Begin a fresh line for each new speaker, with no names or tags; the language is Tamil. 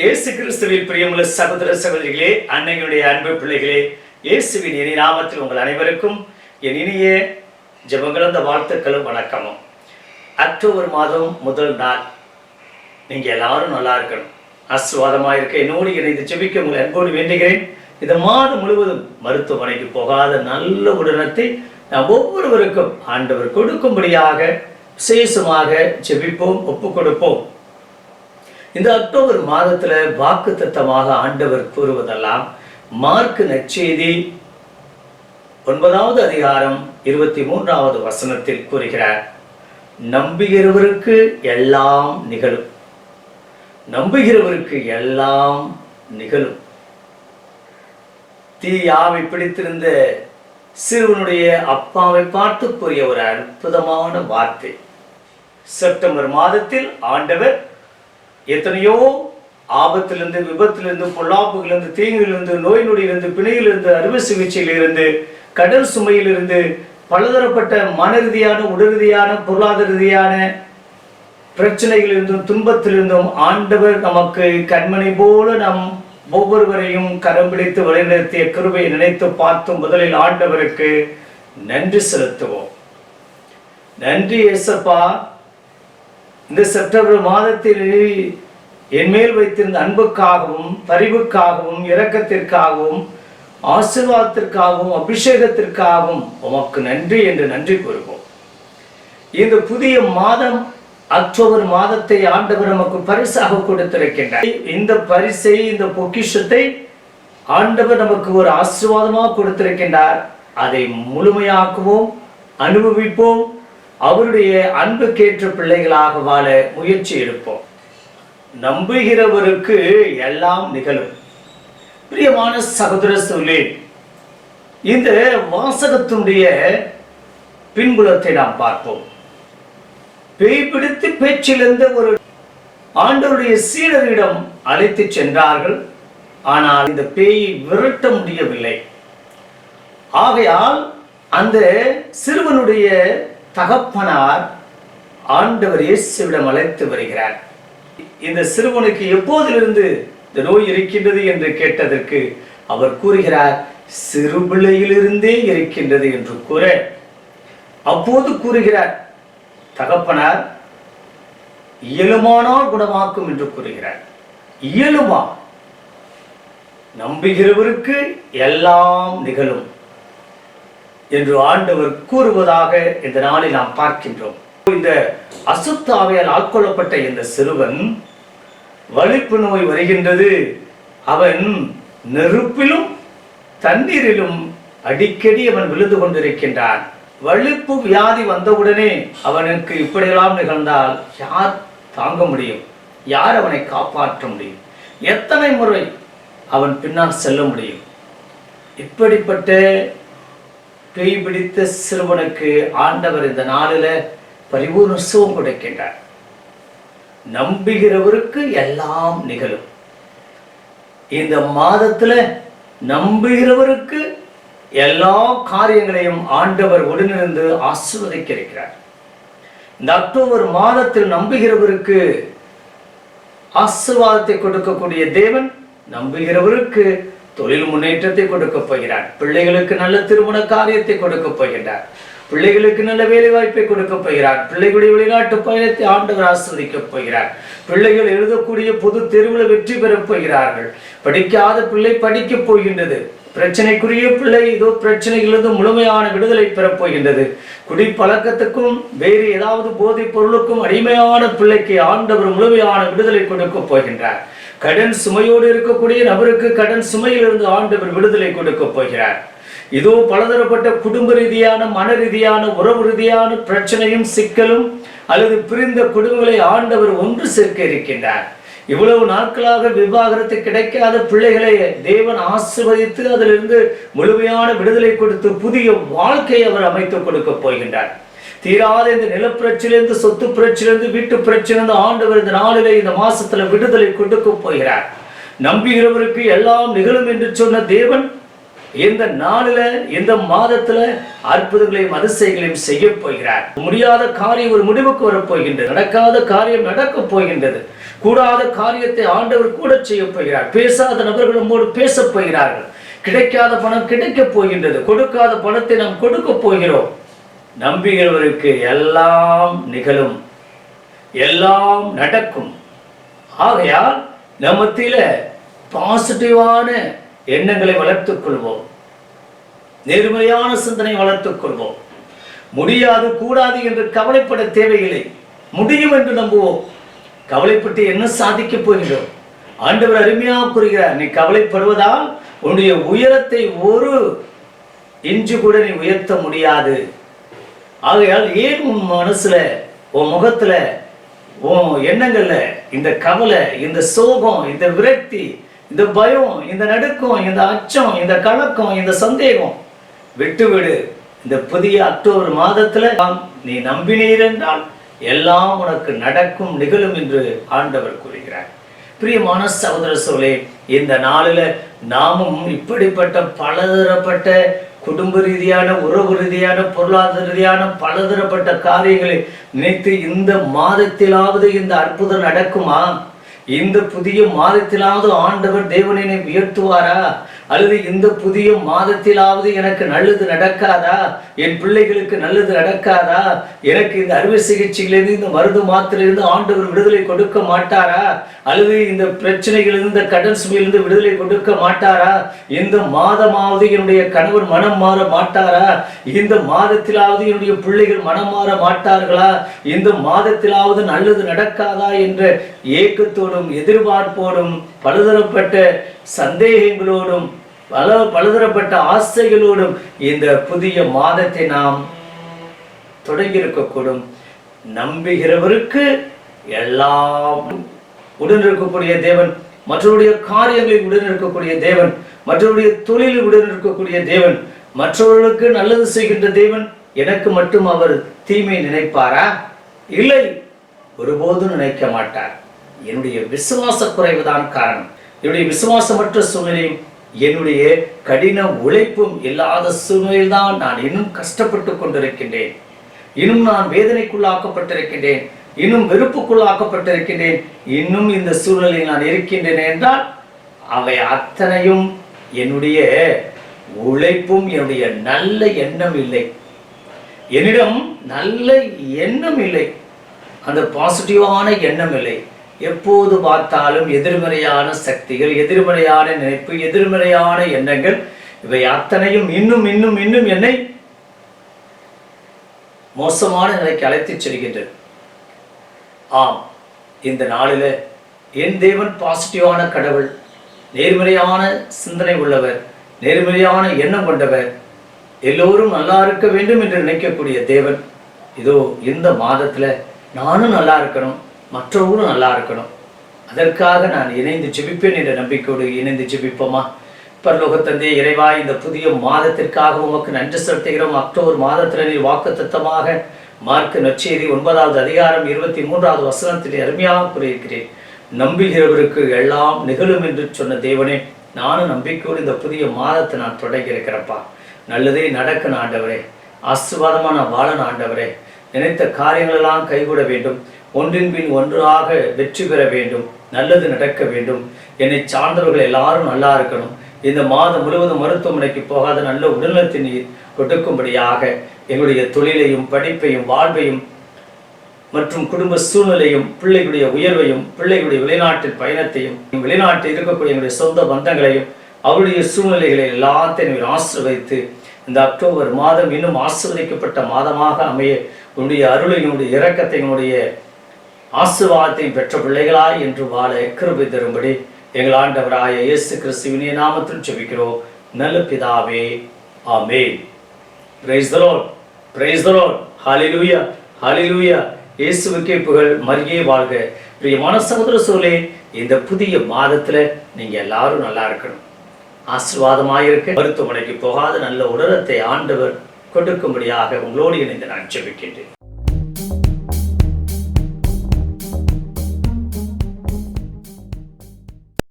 இயேசு கிறிஸ்துவில் பிரியமுள்ள சகோதர சகோதரிகளே அன்னையுடைய அன்பு பிள்ளைகளே இயேசுவின் இனி நாமத்தில் உங்கள் அனைவருக்கும் என் இனிய ஜெபங்களந்த வாழ்த்துக்களும் வணக்கமும். அக்டோபர் மாதம் முதல் நாள். நீங்கள் எல்லாரும் நல்லா இருக்கணும். ஆசீர்வாதமாக இருக்க என்னோடு இணைந்து ஜெபிக்க உங்களை அன்போடு வேண்டுகிறேன். இந்த மாதம் முழுவதும் மருத்துவமனைக்கு போகாத நல்ல உடனத்தை நாம் ஒவ்வொருவருக்கும் ஆண்டவர் கொடுக்கும்படியாக விசேஷமாக ஜெபிப்போம் ஒப்பு கொடுப்போம் இந்த அக்டோபர் மாதத்துல வாக்கு தத்தமாக ஆண்டவர் கூறுவதெல்லாம் மார்க் நற்செய்தி ஒன்பதாவது அதிகாரம் இருபத்தி மூன்றாவது வசனத்தில் கூறுகிறார் நம்புகிறவருக்கு எல்லாம் நிகழும். நம்புகிறவருக்கு எல்லாம் நிகழும். தீயாவை பிடித்திருந்த சிறுவனுடைய அப்பாவை பார்த்து கூறிய ஒரு அற்புதமான வார்த்தை. செப்டம்பர் மாதத்தில் ஆண்டவர் எத்தனையோ ஆபத்திலிருந்து விபத்திலிருந்து பொல்லாப்புகளிலிருந்து தீங்கிலிருந்து நோய் நொடியிலிருந்து பிணையிலிருந்து அறுவை சிகிச்சையிலிருந்து கடல் சுமையிலிருந்து பலதரப்பட்ட மன ரீதியான உடல் ரீதியான பொருளாதார ரீதியான பிரச்சனைகளிலிருந்தும் துன்பத்திலிருந்தும் ஆண்டவர் நமக்கு கண்மணி போல நம் ஒவ்வொருவரையும் கரம் பிடித்து வழிநடத்திய கிருபையை நினைத்து பார்த்தும் முதலில் ஆண்டவருக்கு நன்றி செலுத்துவோம். நன்றி ஏசப்பா. இந்த செப்டம்பர் மாதத்தில் என் மேல் வைத்திருந்த அன்புக்காகவும் பரிவுக்காகவும் இரக்கத்திற்காகவும் ஆசீர்வாதத்திற்காகவும் அபிஷேகத்திற்காகவும் உமக்கு நன்றி என்று நன்றி கூறுவோம். இந்த புதிய மாதம் அக்டோபர் மாதத்தை ஆண்டவர் நமக்கு பரிசாக கொடுத்திருக்கின்றார். இந்த பரிசை இந்த பொக்கிஷத்தை ஆண்டவர் நமக்கு ஒரு ஆசீர்வாதமாக கொடுத்திருக்கின்றார். அதை முழுமையாக்குவோம் அனுபவிப்போம் அவருடைய அன்புக்கேற்ற பிள்ளைகளாக வாழ முயற்சி எடுப்போம். நம்புகிறவருக்கு எல்லாம் நிகழும். பிரியமான சகோதர சொல்லி இந்த வாசகத்தினுடைய பின்புலத்தை நாம் பார்ப்போம். பேய் பிடித்து பேச்சிலிருந்த ஒரு ஆண்டவருடைய சீடரிடம் அழைத்து சென்றார்கள். ஆனால் இந்த பேயை விரட்ட முடியவில்லை. ஆகையால் அந்த சிறுவனுடைய தகப்பனார் ஆண்டவர் இயேசுவிடம் அழைத்து வருகிறார். இந்த சிறுவனுக்கு எப்போதிலிருந்து இந்த நோய் இருக்கின்றது என்று கேட்டதற்கு அவர் கூறுகிறார் சிறுபிள்ளையிலிருந்தே இருக்கின்றது என்று கூற. அப்போது கூறுகிறார் தகப்பனார் இயலுமானால் குணமாக்கும் என்று கூறுகிறார். இயலுமா? நம்புகிறவருக்கு எல்லாம் நிகழும். என்று ஆண்டவர் கூறுவதாக இந்த நாளில் நாம் பார்க்கின்றோம். இந்த அசுத்தாவையால் ஆட்கொள்ளப்பட்ட இந்த சிறுவன் வலிப்பு நோய் வருகின்றது. அவன் நெருப்பிலும் தண்ணீரிலும் அடிக்கடி அவன் விழுந்து கொண்டிருக்கின்றான். வலிப்பு வியாதி வந்தவுடனே அவனுக்கு இப்படியெல்லாம் நிகழ்ந்தால் யார் தாங்க முடியும்? யார் அவனை காப்பாற்ற முடியும்? எத்தனை முறை அவன் பின்னால் செல்ல முடியும்? இப்படிப்பட்ட பேய் பிடித்த சிறுவனுக்கு ஆண்டவர் இந்த நாளில் பரிபூர்ண சுகம் கொடுக்கின்றார். நம்புகிறவருக்கு எல்லாம் நிகழும். இந்த மாதத்துல நம்புகிறவருக்கு எல்லா காரியங்களையும் ஆண்டவர் உடனிருந்து ஆசிர்வதிக்க இருக்கிறார் இந்த அக்டோபர் மாதத்தில் நம்புகிறவருக்கு ஆசிர்வாதத்தை கொடுக்கக்கூடிய தேவன் நம்புகிறவருக்கு தொழில் முன்னேற்றத்தை கொடுக்க போகிறார். பிள்ளைகளுக்கு நல்ல திருமண காரியத்தை கொடுக்க போகின்றார். பிள்ளைகளுக்கு நல்ல வேலை வாய்ப்பை கொடுக்க போகிறார். பிள்ளைகளுடைய வெளிநாட்டு பயணத்தை ஆண்டவர் ஆஸ்வதிக்கப் போகிறார். பிள்ளைகள் எழுதக்கூடிய பொது தெருவில் வெற்றி பெறப் போகிறார்கள். படிக்காத பிள்ளை படிக்கப் போகின்றது. பிரச்சனைக்குரிய பிள்ளை இதோ பிரச்சனையிலிருந்து முழுமையான விடுதலை பெறப்போகின்றது குடிப்பழக்கத்துக்கும் வேறு ஏதாவது போதைப் பொருளுக்கும் அடிமையான பிள்ளைக்கு ஆண்டவர் முழுமையான விடுதலை கொடுக்க போகின்றார். கடன் சுமையோடு இருக்கக்கூடிய நபருக்கு கடன் சுமையிலிருந்து ஆண்டவர் விடுதலை கொடுக்க போகிறார். இதோ பலதரப்பட்ட குடும்ப ரீதியான மன ரீதியான உறவு ரீதியான பிரச்சனையும் சிக்கலும் அல்லது பிரிந்த குடும்பங்களை ஆண்டவர் ஒன்று சேர்க்க இருக்கின்றார். இவ்வளவு நாட்களாக விவாகரத்து கிடைக்காத பிள்ளைகளை தேவன் ஆசிர்வதித்து அதிலிருந்து முழுமையான விடுதலை கொடுத்து புதிய வாழ்க்கையை அவர் அமைத்துக் கொடுக்க போகின்றார். தீராத இந்த நிலப்பிரச்சிலிருந்து சொத்து பிரச்சிலிருந்து வீட்டு பிரச்சிலிருந்து ஆண்டவர் இந்த நாளிலே இந்த மாசத்துல விடுதலை கொண்டு போகிறார். நம்புகிறவருக்கு எல்லாம் நிகழும் என்று சொன்ன தேவன் இந்த நாளில இந்த மாதத்துல அற்புதங்களையும் அதிசயங்களையும் செய்ய போகிறார். முடியாத காரியம் ஒரு முடிவுக்கு வரப் போகின்றது. நடக்காத காரியம் நடக்கப் போகின்றது. கூடாத காரியத்தை ஆண்டவர் கூட செய்ய போகிறார். பேசாத நபர்கள் நம்மோடு பேசப் போகிறார்கள். கிடைக்காத பணம் கிடைக்கப் போகின்றது. கொடுக்காத பணத்தை நாம் கொடுக்க போகிறோம். நம்புகிறவருக்கு எல்லாம் நிகழும் எல்லாம் நடக்கும். ஆகையால் நம்ம பாசிட்டிவான எண்ணங்களை வளர்த்துக் கொள்வோம். நேர்மையான சிந்தனை வளர்த்துக் கொள்வோம். முடியாது கூடாது என்று கவலைப்பட தேவையில்லை. முடியும் என்று நம்புவோம். கவலைப்பட்டு என்ன சாதிக்க போகிறோம் ஆண்டவர் அருமையாக கூறுகிறார் நீ கவலைப்படுவதால் உன்னுடைய உயரத்தை ஒரு இன்று கூட நீ உயர்த்த முடியாது. ஆகையால் ஏன் உன் மனசுல உன் முகத்துல உன் எண்ணங்கள்ல இந்த கவலை இந்த சோகம் இந்த விரக்தி இந்த பயம் இந்த நடுக்கம் இந்த அச்சம் இந்த கலக்கம் இந்த சந்தேகம் விட்டுவிடு. இந்த புதிய அக்டோபர் மாதத்துல நீ நம்பினீர் என்றால் எல்லாம் உனக்கு நடக்கும் நிகழும் என்று ஆண்டவர் கூறுகிறார். பிரியமான சகோதர சோழே இந்த நாளில் நாமும் இப்படிப்பட்ட பலதரப்பட்ட குடும்ப ரீதியான உறவு ரீதியான பொருளாதார ரீதியான பலதரப்பட்ட காரியங்களை நினைத்து இந்த மாதத்திலாவது இந்த அற்புதம் நடக்குமா? இந்த புதிய மாதத்திலாவது ஆண்டவர் தேவனை உயர்த்துவாரா? அல்லது இந்த புதிய மாதத்திலாவது எனக்கு நல்லது நடக்காதா? என் பிள்ளைகளுக்கு நல்லது நடக்காதா? எனக்கு இந்த அறுவை சிகிச்சையிலிருந்து இந்த மருந்து மாத்திலிருந்து ஆண்டவர் விடுதலை கொடுக்க மாட்டாரா? அல்லது இந்த பிரச்சனைகளிலிருந்து இந்த கடன் சுமையிலிருந்து விடுதலை கொடுக்க மாட்டாரா? இந்த மாதமாவது என்னுடைய கணவர் மனம் மாற மாட்டாரா? இந்த மாதத்திலாவது என்னுடைய பிள்ளைகள் மனம் மாற மாட்டார்களா? இந்த மாதத்திலாவது நல்லது நடக்காதா? என்ற ஏக்கத்தோடும் எதிர்பார்ப்போடும் பலதரப்பட்ட சந்தேகங்களோடும் பல பலதரப்பட்ட ஆசைகளோடும் இந்த புதிய மாதத்தை நாம் தொடங்கி இருக்கக்கூடும் நம்புகிறவருக்கு எல்லாம் உடன் இருக்கக்கூடிய தேவன் மற்றவருடைய காரியங்களில் உடன் இருக்கக்கூடிய தேவன் மற்றவருடைய தொழிலில் உடன் இருக்கக்கூடிய தேவன் மற்றவர்களுக்கு நல்லது செய்கின்ற தேவன் எனக்கு மட்டும் அவர் தீமை நினைப்பாரா? இல்லை ஒருபோதும் நினைக்க மாட்டார். என்னுடைய விசுவாச குறைவுதான் காரணம். என்னுடைய விசுவாசமற்ற சூழ்நிலையும் என்னுடைய கடின உழைப்பும் இல்லாத சூழ்நிலையில் நான் இன்னும் கஷ்டப்பட்டு கொண்டிருக்கின்றேன். இன்னும் நான் வேதனைக்குள்ளாக்கப்பட்டிருக்கின்றேன். இன்னும் வெறுப்புக்குள்ளாக்கப்பட்டிருக்கின்றேன். இன்னும் இந்த சூழ்நிலையில் நான் இருக்கின்றேன் என்றால் அவை அத்தனையும் என்னுடைய உழைப்பும் என்னுடைய நல்ல எண்ணம் இல்லை. என்னிடம் நல்ல எண்ணம் இல்லை. அந்த பாசிட்டிவான எண்ணம் இல்லை. எப்போது பார்த்தாலும் எதிர்மறையான சக்திகள் எதிர்மறையான நினைப்பு எதிர்மறையான எண்ணங்கள் இவை அத்தனையும் இன்னும் இன்னும் இன்னும் என்னை மோசமான நிலைக்கு அழைத்துச் செல்கின்றது ஆம் இந்த நாளில் என் தேவன் பாசிட்டிவான கடவுள் நேர்மறையான சிந்தனை உள்ளவர் நேர்மறையான எண்ணம் கொண்டவர் எல்லோரும் நல்லா இருக்க வேண்டும் என்று நினைக்கக்கூடிய தேவன். இதோ இந்த மாதத்தில் நானும் நல்லா இருக்கணும். மற்றவர்களும் நல்லா இருக்கணும். அதற்காக நான் இணைந்து ஜெபிப்பேன் என்ற நம்பிக்கையோடு இணைந்து ஜெபிப்போமா? பரலோக தந்தை இறைவா இந்த புதிய மாதத்திற்காக உமக்கு நன்றி செலுத்துகிறோம். அக்டோபர் மாதத்தில் நீ வாக்கு தத்தமாக மார்க் நற்செய்தி ஒன்பதாவது அதிகாரம் இருபத்தி மூன்றாவது வசனத்தில் அருமையாக கூறியிருக்கிறேன். நம்புகிறவருக்கு எல்லாம் நிகழும் என்று சொன்ன தேவனே நானும் நம்பிக்கையோடு இந்த புதிய மாதத்தை நான் தொடங்கி இருக்கிறப்பா நல்லதே நடக்கணும் ஆண்டவரே. ஆசீர்வாதமான வாழன் ஆண்டவரே. நினைத்த காரியங்களெல்லாம் கைகூட வேண்டும். ஒன்றின் பின் ஒன்றாக வெற்றி பெற வேண்டும். நல்லது நடக்க வேண்டும். என்னை சார்ந்தவர்கள் எல்லாரும் நல்லா இருக்கணும். இந்த மாதம் முழுவதும் மருத்துவமனைக்கு போகாத நல்ல உடல்நலத்தை நீர் கொடுக்கும்படியாக எங்களுடைய தொழிலையும் படிப்பையும் வாழ்வையும் மற்றும் குடும்ப சூழ்நிலையும் பிள்ளைகளுடைய உயர்வையும் பிள்ளைகளுடைய வெளிநாட்டில் பயணத்தையும் வெளிநாட்டில் இருக்கக்கூடிய எங்களுடைய சொந்த பந்தங்களையும் அவருடைய சூழ்நிலைகளை எல்லாத்தையும் ஆசிர்வதித்து இந்த அக்டோபர் மாதம் இன்னும் ஆசிர்வதிக்கப்பட்ட மாதமாக அமைய உன்னுடைய அருளை உன்னுடைய இரக்கத்தையும் உன்னுடைய ஆசீர்வாதத்தையும் பெற்ற பிள்ளைகளாய் என்று வாழ கிருபை தரும்படி எங்கள் ஆண்டவராய இயேசு கிறிஸ்துவினிய நாமத்தில் செபிக்கிறோம் நல்ல பிதாவே ஆமேன். Praise the Lord praise the Lord hallelujah இயேசுவுக்கே புகழ் மரியே வாழ்க. பிரியமான சகோதர சூழலே இந்த புதிய மாதத்துல நீங்க எல்லாரும் நல்லா இருக்கணும். ஆசீர்வாதமாக இருக்க மருத்துவமனைக்கு போகாத நல்ல உடலத்தை ஆண்டவர் கொடுக்கும்படியாக உங்களோடு இணைந்து நான் செவிக்கின்றேன்